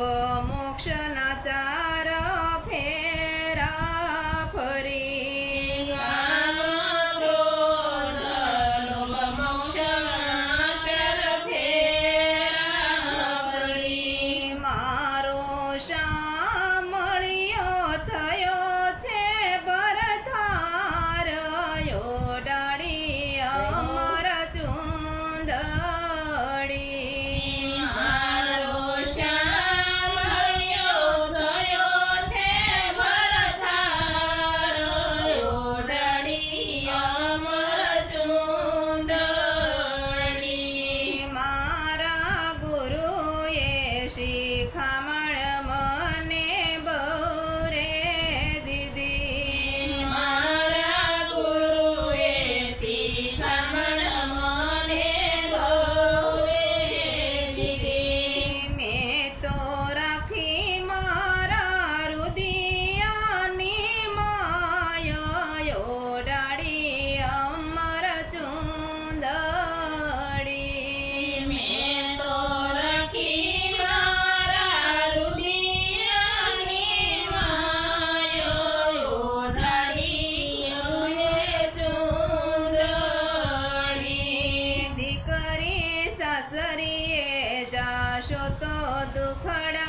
लोकमोक्षना સરીએ જાશો તો દુખડા